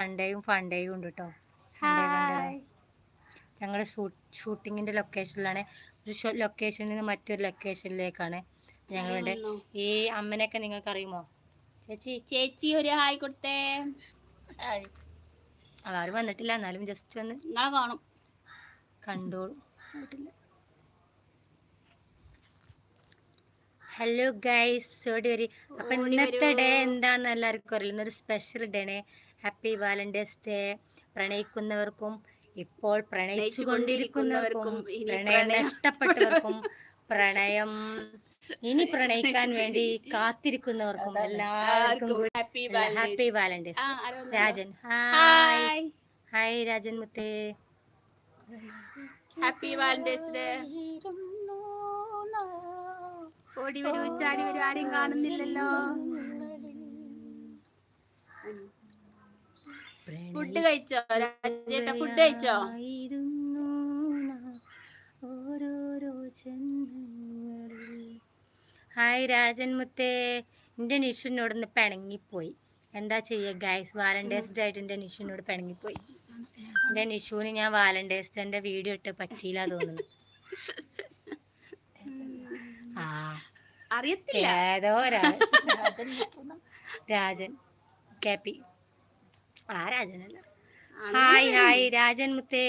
സൺഡേയും ഫണ്ടേയും ഉണ്ട് കേട്ടോ സൺഡേ. ഞങ്ങൾ ഷൂട്ടിങ്ങിന്റെ ലൊക്കേഷനിലാണ്. ഒരു ലൊക്കേഷനിൽ നിന്ന് മറ്റൊരു ലൊക്കേഷനിലേക്കാണ് ഞങ്ങളുടെ ഈ അമ്മനെയൊക്കെ നിങ്ങൾക്ക് അറിയുമോ ചേച്ചി ചേച്ചി ഒരു ഹായ് കൊടുത്തേ. ആരും വന്നിട്ടില്ല എന്നാലും ജസ്റ്റ് വന്ന് നിങ്ങളെ കാണും. കണ്ടോളൂ. ഹലോ ഗൈസ് ഓടി വരി? അപ്പൊ ഇന്നത്തെ. ഡേ എന്താണെന്ന് എല്ലാവർക്കും അറിയില്ല. ഇന്നൊരു സ്പെഷ്യൽ ഡേ ആണ് ഹാപ്പി വാലന്റൈൻസ് ഡേ പ്രണയിക്കുന്നവർക്കും ഇപ്പോൾ പ്രണയിച്ചു കൊണ്ടിരിക്കുന്നവർക്കും ഇനി പ്രണയം പ്രണയം. നഷ്ടപ്പെട്ടവർക്കും പ്രണയം. ഇനി പ്രണയിക്കാൻ വേണ്ടി കാത്തിരിക്കുന്നവർക്കും എല്ലാവർക്കും happy happy valentine's Rajan hi hi hi Rajan മുത്തേ. ഹാപ്പി വാലന്റൈൻസ് ഡേ ഓടി വരൂ ചാടി വരൂ ആരെയും കാണുന്നില്ലല്ലോ. ഫുഡ് കഴിച്ചോ? രാജേട്ട ഫുഡ് കഴിച്ചോ? ഓരോരോ. ഹായ് രാജൻ മുത്തേ. എന്റെ നിഷുനോട് ഒന്ന് പിണങ്ങിപ്പോയി. എന്താ ചെയ്യുക ഗൈസ് വാലന്റൈൻസ് ഡേ ആയിട്ട് എന്റെ നിഷുനോട് പിണങ്ങിപ്പോയി. എന്റെ നിഷുവിന് ഞാൻ വാലന്റൈൻസ് ഡേന്റെ വീഡിയോ ഇട്ട് പറ്റിയില്ല തോന്നുന്നു. ആ. അറിയത്തില്ല. ഏതോ രാജൻ രാജൻ. കെ പി ആ രാജനല്ല. ഹായ് ഹായ് രാജൻ മുത്തേ.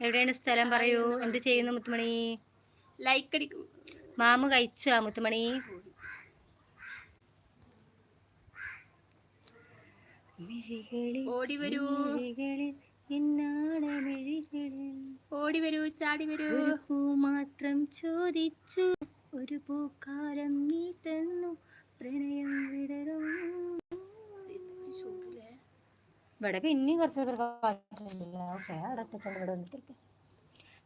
എവിടെയാണ് സ്ഥലം പറയൂ? എന്ത് ചെയ്യുന്നു മുത്തുമണി? ലൈക്ക് അടിക്കും. മാമു കഴിച്ചോ മുത്തുമണി? ഓടി വരൂ. ഓടി വരൂ ചാടി വരൂ. പൂ മാത്രം ചോദിച്ചു. ഒരു പൂക്കാലം നീ തന്നു. പ്രണയം വിടരും ഇവിടെ പിന്നെയും കുറച്ചൊക്കെ ഇവിടെ വന്നിട്ട്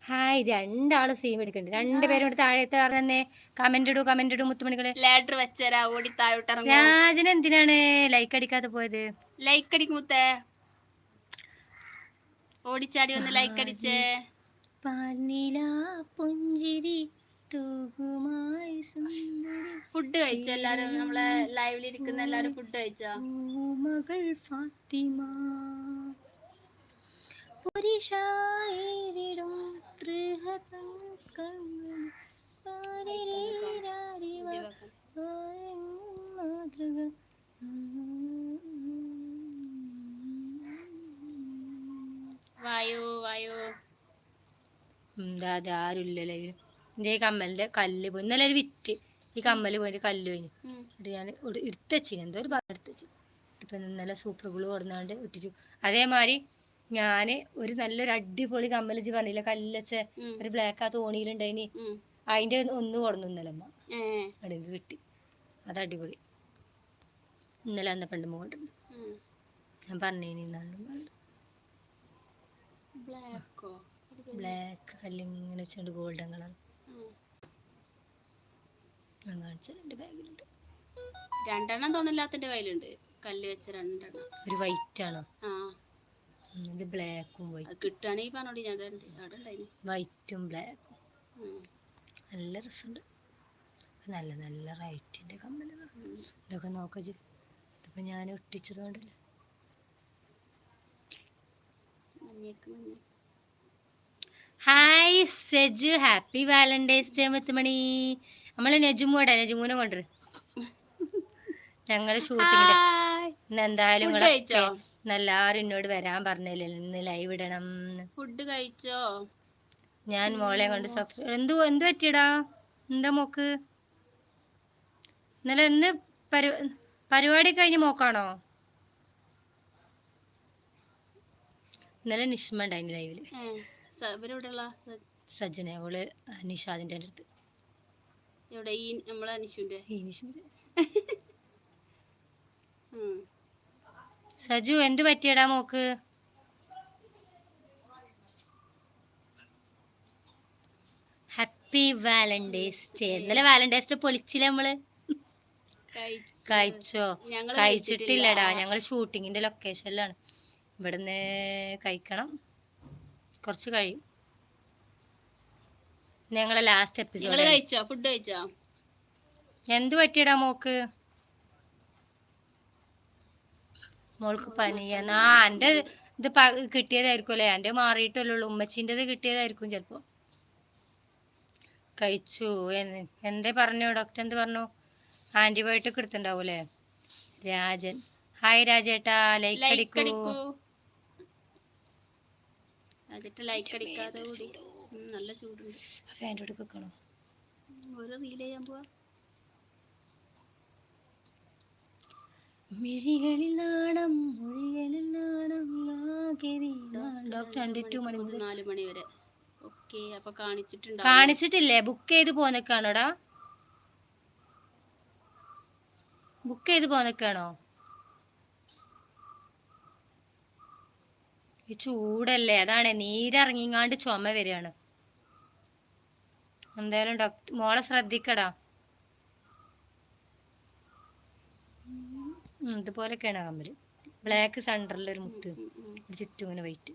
ഹായ് രണ്ടാൾ സീം എടുക്കുന്നുണ്ട്. രണ്ടുപേരും ഇവിടെ താഴത്തെ തന്നെ കമന്റ് ഇടൂ കമന്റ് ഇടൂ മുത്തുമണികളെ. ലാഡർ വെച്ചരാ ഓടി താഴോട്ട് രാജന രാജൻ എന്തിനാണ് ലൈക്ക് അടിക്കാതെ പോയത്? ലൈക്ക് അടിക്കും മുത്തേ. ഓടിച്ചാടി വന്ന് ലൈക്ക് അടിച്ചേ. പാൽനില പുഞ്ചിരി ഫുഡ് കഴിച്ചോ എല്ലാരും? നമ്മളെ ലൈവിൽ ഇരിക്കുന്ന എല്ലാരും ഫുഡ് കഴിച്ചോ? മകൾ ഫാത്തിമ. പുരുഷായിരം തൃഹതം കണ്ണും പാരിരീരാരിവ മാതൃക. വായു വായു. എന്താ അത് ആരുമില്ല ഇതിന് എന്റെ ഈ കമ്മലിന്റെ കല്ല് പോയി. ഇന്നലെ ഒരു വിറ്റ്. ഈ കമ്മൽ പോയിട്ട് കല്ല് പോയി. എന്നിട്ട് ഞാൻ എടുത്തുവച്ചു എന്തോ ഒരു ഭാഗം എടുത്തുവച്ചു ഇപ്പം ഇന്നലെ സൂപ്പർ ഗ്ലൂ കൊടുന്നാണ്ട് ഒട്ടിച്ചു. അതേമാതിരി ഞാൻ ഒരു നല്ലൊരു അടിപൊളി കമ്മൽ പറഞ്ഞില്ല കല്ലച്ച ഒരു ബ്ലാക്ക് ആ തോണിയിലുണ്ടായിനി. അതിന്റെ ഒന്ന് കൊടുന്നു ഇന്നലെ അമ്മ ഏ, അവിടെ എനിക്ക് കിട്ടി. അത് അടിപൊളി. ഇന്നലെ അന്ന പണ്ട് കൊണ്ടുണ്ട് ഉം. ഞാൻ പറഞ്ഞേനി ഇന്നാളും ബ്ലാക്കോ കല്ലിങ്ങനെ വെച്ചുകൊണ്ട് ഗോൾഡൻ കളർ. ഞാൻ കാണിച്ചാൽ എന്റെ ബാഗിലുണ്ട്. രണ്ടെണ്ണം തോന്നില്ലാത്തിന്റെ കയ്യിലുണ്ട്. കല്ല് വെച്ച രണ്ടെണ്ണം. ഒരു വൈറ്റ് ആണോ? ആ. ഇത് ബ്ലാക്കും വൈറ്റ് കിട്ടുകയാണെങ്കിൽ പറഞ്ഞോടി ഞാൻ തരണ്ട്. അവിടെ ഉണ്ടായിരുന്നു വൈറ്റും ബ്ലാക്കും നല്ല രസമുണ്ട്. നല്ല നല്ല റൈറ്റിന്റെ കമ്മലുകൾ. ഇതൊക്കെ നോക്കജ് ഇതിപ്പോൾ ഞാൻ ഒട്ടിച്ചത് കൊണ്ടല്ലേ? Hi Seju. Happy valentine's day മുത്തുമണി. നമ്മൾ നജുമോടെ നജുമൂനെ കൊണ്ടുവരും. ഞങ്ങൾ ഷൂട്ടിങ്ങിന്റെ ഹായ് ഇന്ന് എന്തായാലും നിങ്ങളൊക്കെ എന്നോട് വരാൻ പറഞ്ഞില്ലേ ഇന്ന് ലൈവ് ഇടണം ഫുഡ് കഴിച്ചോ? ഞാൻ മോളെ കൊണ്ട് എന്തു എന്തു പറ്റിയടാ? എന്താ മോക്ക്? ഇന്നലെ പരി പരിപാടി കഴിഞ്ഞ് മോക്കാണോ? ഇന്നലെ നിഷ്മ ഉണ്ടായിരുന്നു ലൈവിൽ സജന അവൾ നിഷാദിന്റെ അടുത്ത്. ഇവിടെ ഈ നമ്മളെ ഉം. സജു എന്ത് പറ്റിയടാ മോക്ക്? ഹാപ്പി വാലന്റൈൻസ് ഡേ ഇന്നലെ വാലന്റൈൻസ് ഡേ പൊളിച്ചില്ല നമ്മൾ? കഴിച്ചു. കഴിച്ചിട്ടില്ലടാ. ഞങ്ങൾ ഷൂട്ടിങ്ങിന്റെ ലൊക്കേഷനിലാണ് ഇവിടുന്ന് കഴിക്കണം. കുറച്ച് കഴിയും. ഞങ്ങളെ ലാസ്റ്റ് എപ്പിസോഡ് കഴിച്ചോ? ഫുഡ് കഴിച്ചോ? എന്ത് പറ്റിയടാ മോക്ക്? മോൾക്ക് പനിയാണ് ആ എന്റെ ഇത് പ- കിട്ടിയതായിരിക്കും അല്ലേ എന്റെ മാറിയിട്ടല്ലേ ഉള്ളൂ. ഉമ്മച്ചീന്റെത് കിട്ടിയതായിരിക്കും ചിലപ്പോൾ കഴിച്ചു. എന്തേ പറഞ്ഞു? ഡോക്ടർ എന്ത് പറഞ്ഞു? ആന്റിബയോട്ടിക് എടുത്തിട്ടുണ്ടാവും അല്ലേ രാജൻ. ഹായ് രാജേട്ടാ. ലൈക്ക് ലൈക്ക് അടിക്കൂ. ലൈക്ക് അടിക്കാതെ നല്ല ചൂടുണ്ട്. ഫാന്റെ അടുത്ത് വെക്കണോ? ഓരോ റീൽ ചെയ്യാൻ പോവാ. മിഴികളിൽ നാണം മൊഴികളിൽ നാണം. ഡോക്ടർ രണ്ട് ടു മണി മുതൽ നാല് മണി വരെ. ഓക്കെ അപ്പൊ കാണിച്ചിട്ടുണ്ട് കാണിച്ചിട്ടില്ലേ? ബുക്ക് ചെയ്ത് പോന്നക്കാണോടാ ബുക്ക് ചെയ്ത് പോന്നക്കാണോ ഈ ചൂടല്ലേ? അതാണ് നീരിറങ്ങിങ്ങാണ്ട് ചുമ വരികയാണ്. എന്തായാലും ഡോക്ടർ മോളെ ശ്രദ്ധിക്കടാ. ഇതുപോലൊക്കെയാണ് കമ്മൽ. ബ്ലാക്ക് സെന്ററിൽ ഒരു മുത്ത്. ഒരു ചുറ്റും ഇങ്ങനെ വൈറ്റ്.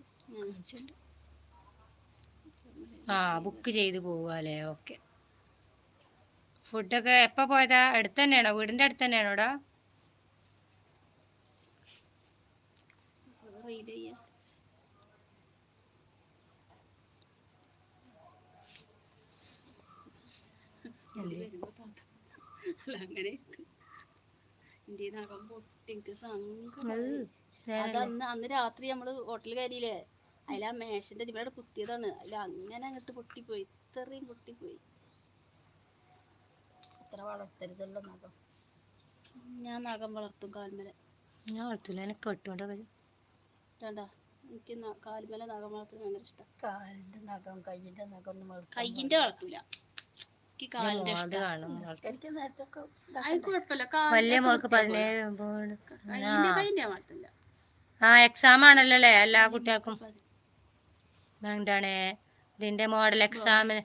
ആ ബുക്ക് ചെയ്ത് പോവാല്ലേ ഓക്കെ. ഫുഡൊക്കെ എപ്പോൾ പോയതാ? അടുത്ത് തന്നെയാണോ വീടിന്റെ അടുത്ത് തന്നെയാണോടാ റീൽ ചെയ്യാ വരുമ്പോ താത്ത. അല്ല? അങ്ങനെ എന്റെ നഖം പൊട്ടി എനിക്ക് സങ്കടം അത് അത് അന്ന് രാത്രി നമ്മൾ ഹോട്ടലിൽ കയറിയില്ലേ? അതിൽ ആ മേശന്റെ ഇവിടെ കുത്തിയതാണ്. അതിൽ അങ്ങനെ അങ്ങോട്ട് പൊട്ടിപ്പോയി. ഇത്രയും പൊട്ടിപ്പോയി. അത്ര വളർത്തരുതല്ലോ നഖം. ഞാൻ നഖം വളർത്തും കാൽമല ഞാൻ വളർത്തൂല. എനിക്ക് ചേട്ടാ എനിക്ക് കാൽമല നഖം വളർത്തുന്നത് ഭയങ്കര ഇഷ്ടം. കാലിന്റെ നഖം കയ്യിന്റെ നഖം ഒന്നും കയ്യിന്റെ വളർത്തൂല. വലിയ മോൾക്ക്. പതിനേഴ് ആ. എക്സാം ആണല്ലോ അല്ലേ എല്ലാ കുട്ടികൾക്കും. എന്താണ്? ഇതിന്റെ മോഡൽ എക്സാമിന്.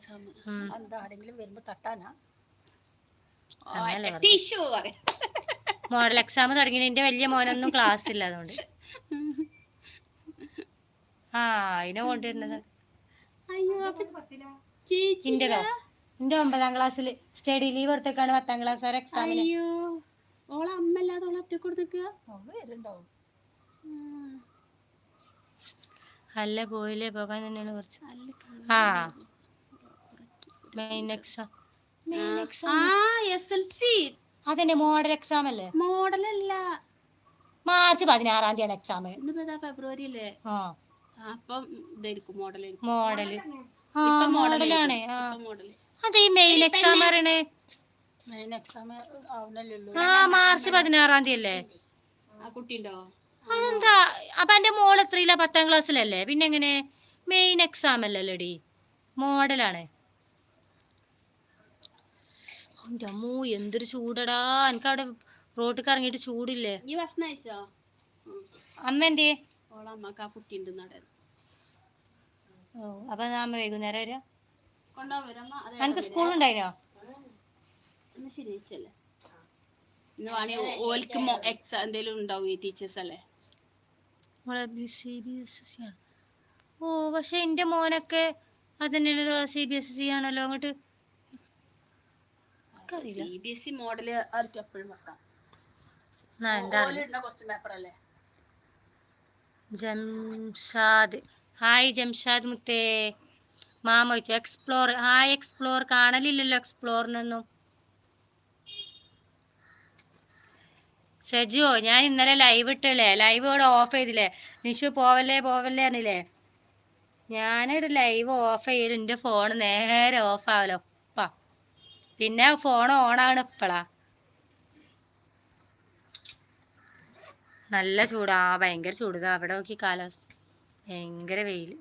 മോഡൽ എക്സാം തുടങ്ങി എന്റെ വലിയ മോനൊന്നും ക്ലാസ് ഇല്ല അതുകൊണ്ട്. ആ അതിനെ കൊണ്ടുവരുന്നത്. അയ്യോ എന്റെ ഒമ്പതാം ക്ലാസ്സിൽ സ്റ്റഡി ലീവ് എടുത്തേക്കാണ് പത്താം ക്ലാസ് വരെ എക്സാമിന് അയ്യോ ഓളെ അമ്മല്ലാതെ ഓളെ ഒറ്റ കൊടുത്തേക്കുക അല്ല പോയില്ലേ? പോകാൻ തന്നെയാണ് കുറച്ച്. അല്ല ആ. മെയിൻ എക്സാം മെയിൻ എക്സാം ആ. എസ് എൽ സി അതെന്നെ മോഡൽ എക്സാം അല്ലേ? മോഡൽ അല്ല. മാർച്ച് പതിനാറാം തീയതി എക്സാം ഫെബ്രുവരി അല്ലേ? ആ. അപ്പം ഇതായിരിക്കും മോഡൽ മോഡൽ മോഡലാണ് ആ മോഡൽ അതെ ഈ മെയിൻ എക്സാം പറയണേ. ആ മാർച്ച് പതിനാറാം തീയതി അല്ലേ? അതെന്താ? അപ്പൊ എന്റെ മോൾ എത്രയില്ല പത്താം ക്ലാസ്സിലല്ലേ? പിന്നെ എങ്ങനെ? മെയിൻ എക്സാം അല്ലല്ലോ ഡി മോഡലാണ്. എന്റെ അമ്മൂ എന്തൊരു ചൂടടാ. എനിക്ക് അവിടെ റോട്ടിൽ ഇറങ്ങിയിട്ട് ചൂടില്ലേ. ഈ ഭക്ഷണം അയച്ചോ അമ്മ എന്തേ ഓളെ അമ്മയ്ക്ക് ആ കുട്ടി ഉണ്ട് നട. ഓ അപ്പൊ ഞാൻ വൈകുന്നേരം വരാം? എനിക്ക് സ്കൂളുണ്ടായിരുന്നോ ഇന്ന് ശനിയാഴ്ചല്ലേ ഇന്ന് വേണേ ഓൽക്ക് എക്സാം എന്തേലും ഉണ്ടാവും ഈ ടീച്ചേഴ്സ് അല്ലേ? മോളെ സി ബി എസ് സി ആണ്. ഓ പക്ഷെ എന്റെ മോനൊക്കെ അതിനുള്ള സി ബി എസ് സി ആണല്ലോ. അങ്ങോട്ട് C B S C model ആർക്കും എപ്പോഴും വെക്കാം. ആ എന്താ ഓലിടുന്ന ക്വസ്റ്റ്യൻ പേപ്പർ അല്ലേ? ജംഷാദ്. ഹായ് ജംഷാദ് മുത്തേ. മാമ ചോദിച്ചു എക്സ്പ്ലോർ ആ എക്സ്പ്ലോർ കാണലില്ലല്ലോ എക്സ്പ്ലോറിനൊന്നും സജുവോ ഞാൻ ഇന്നലെ ലൈവ് ഇട്ടല്ലേ? ലൈവ് ഇവിടെ ഓഫ് ചെയ്തില്ലേ? നിഷു പോവല്ലേ പോവല്ലേ പറഞ്ഞില്ലേ? ഞാനിവിടെ ലൈവ് ഓഫ് ചെയ്ത് എന്റെ ഫോൺ നേരെ ഓഫ് ആവല്ലോ ഉപ്പ. പിന്നെ ഫോൺ ഓണാണ് ഇപ്പളാ. നല്ല ചൂടാ ഭയങ്കര ചൂട്. അവിടെ നോക്കി കാലാവസ്ഥ. ഭയങ്കര വെയിൽ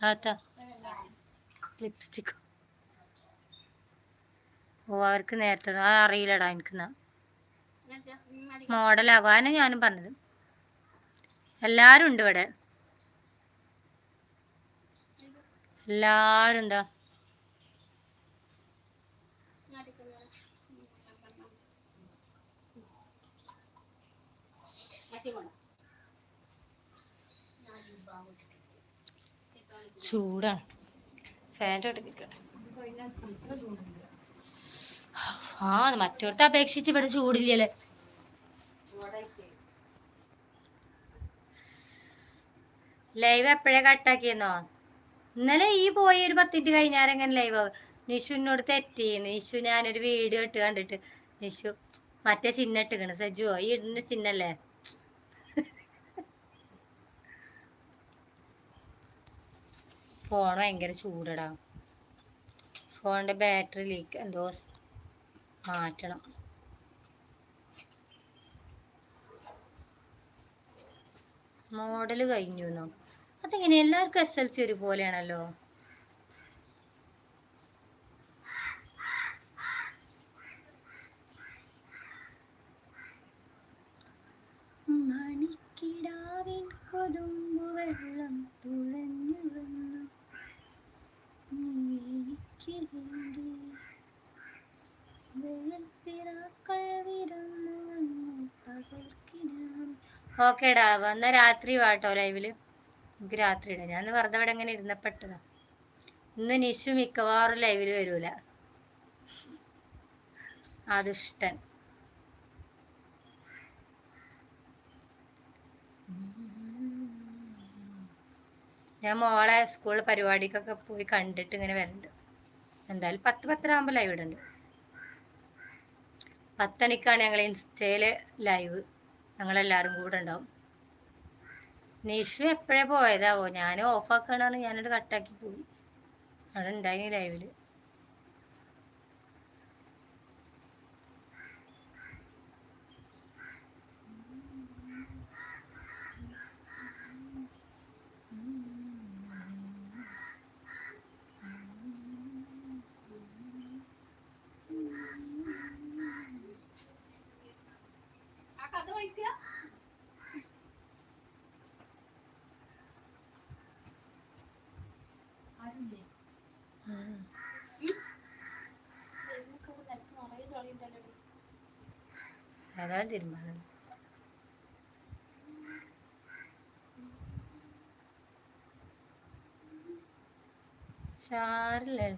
താത്ത. ലിപ്സ്റ്റിക്. ഓ അവർക്ക് നേരത്തെ ആ അറിയില്ലടാ എനിക്കെന്നാ മോഡലാകും. അതിനെ ഞാനും പറഞ്ഞത്. എല്ലാവരും ഉണ്ട് ഇവിടെ. എല്ലാവരും എന്താ ചൂടാണ്. ഫാന്റെ ആ മറ്റോടത്തെ അപേക്ഷിച്ച് ഇവിടെ ചൂടില്ലല്ലേ. ലൈവ് എപ്പോഴേ കട്ടാക്കിയെന്നോ ഇന്നലെ ഈ പോയി ഒരു പത്തിന്റെ കഴിഞ്ഞാരെങ്ങനെ ലൈവ് നിഷു എന്നോട് തെറ്റി നിഷു ഞാനൊരു വീഡിയോ ഇട്ട് കണ്ടിട്ട്. നിഷു മറ്റേ ചിഹ്നം ഇട്ടിക്കണ്. സജുവോ? ഈ ഇടുന്ന ചിഹ്നല്ലേ? ഫോൺ ഭയങ്കര ചൂടടാ. ഫോണിന്റെ ബാറ്ററി ലീക്ക് എന്തോ മാറ്റണം. മോഡൽ കഴിഞ്ഞു എന്നോ അതെങ്ങനെ എല്ലാവർക്കും എസ് എൽ സി ഒരുപോലെയാണല്ലോ മണിക്കിടാവിൻ കൊതുമ്പു വെള്ളം തുളഞ്ഞു വന്നു നീ എനിക്ക് വേണ്ടി വെയിൽപ്പിറാക്കൾ വിരുന്നു വന്നു പകൽക്കിനാവിൽ ഓക്കേടാ വന്ന രാത്രി വാട്ടോ ലൈവിൽ. എനിക്ക് രാത്രി ഇടാം ഞാൻ വെറുതെ ഇവിടെ ഇങ്ങനെ ഇരുന്നപ്പെട്ടതാ. ഇന്ന് നിഷു മിക്കവാറും ലൈവിൽ വരൂല. അതിഷ്ടൻ ഞാൻ മോളെ സ്കൂൾ പരിപാടിക്കൊക്കെ പോയി കണ്ടിട്ട് ഇങ്ങനെ വരുന്നുണ്ട് എന്തായാലും പത്ത് പത്തര ആകുമ്പോൾ ലൈവ് ഇടുന്നുണ്ട് പത്തണിക്കാണ് ഞങ്ങൾ ഇൻസ്റ്റയിൽ ലൈവ്. ഞങ്ങളെല്ലാവരും കൂടെ ഉണ്ടാവും. നിഷു എപ്പോഴേ പോയതാവോ? ഞാൻ ഓഫാക്കണാണ് ഞാനത് കട്ടാക്കി പോയി. അവിടെ ഉണ്ടായി ലൈവിൽ അതാണ് തീരുമാനം. ഷാറില്ലേ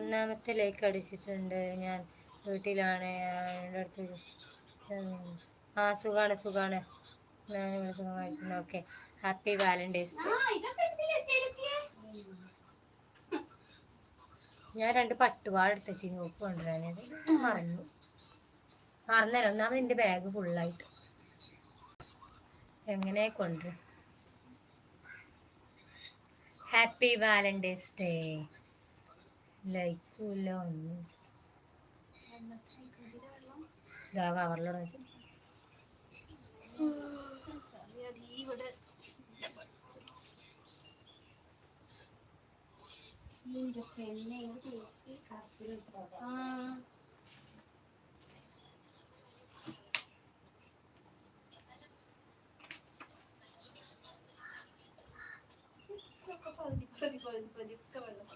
ഒന്നാമത്തെ ലൈക്ക് അടിച്ചിട്ടുണ്ട്. ഞാൻ വീട്ടിലാണ്. എന്റെ അടുത്ത് ആ സുഖാണ് സുഖാണ്. ഞാൻ ഇവിടെ സുഖമായിരിക്കുന്നു ഓക്കെ. ഹാപ്പി വാലന്റൈൻസ് ഡേ ഞാൻ രണ്ട് പട്ടുപാട് എടുത്ത നോക്ക് കൊണ്ടുവരാനായിട്ട് മറന്നു. മറന്നല്ല ഒന്നാമത് എന്റെ ബാഗ് ഫുള്ളായിട്ട് എങ്ങനെ കൊണ്ടുവരും? ഹാപ്പി വാലന്റൈൻസ് ഡേ ലൈക്കൂല ഒന്നും ഇതാ പകുതി ഒക്കെ വെള്ളം.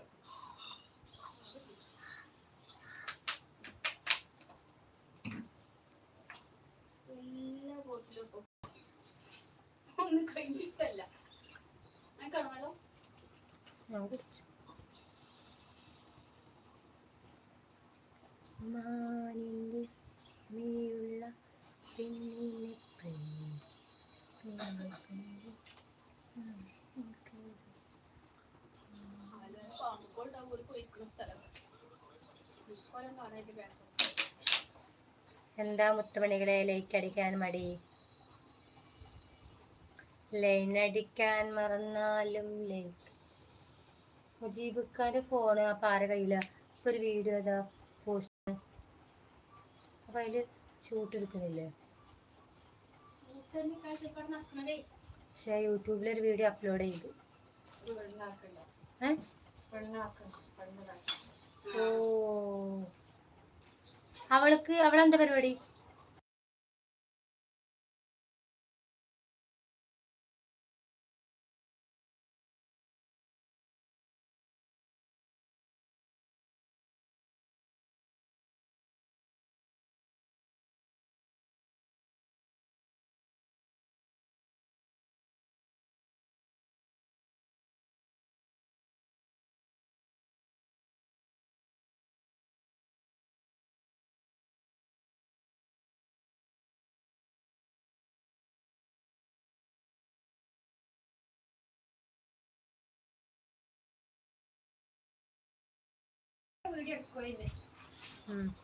എന്താ മുത്തുമണികളെ ലൈക്ക് അടിക്കാൻ മടി? ലൈൻ അടിക്കാൻ മറന്നാലും ലൈക്ക് മുജീബ് ഖാന്റെ ഫോണ് ആ പാറ കയ്യില. ഇപ്പൊ ഒരു വീഡിയോ അതാ പോസ്റ്റ് അപ്പൊ അതിൽ ഷൂട്ട് എടുക്കുന്നില്ലേ? പക്ഷെ യൂട്യൂബിൽ ഒരു വീഡിയോ അപ്ലോഡ് ചെയ്തു. ഏ? ഓ അവൾക്ക് അവളെന്താ പരിപാടി うん。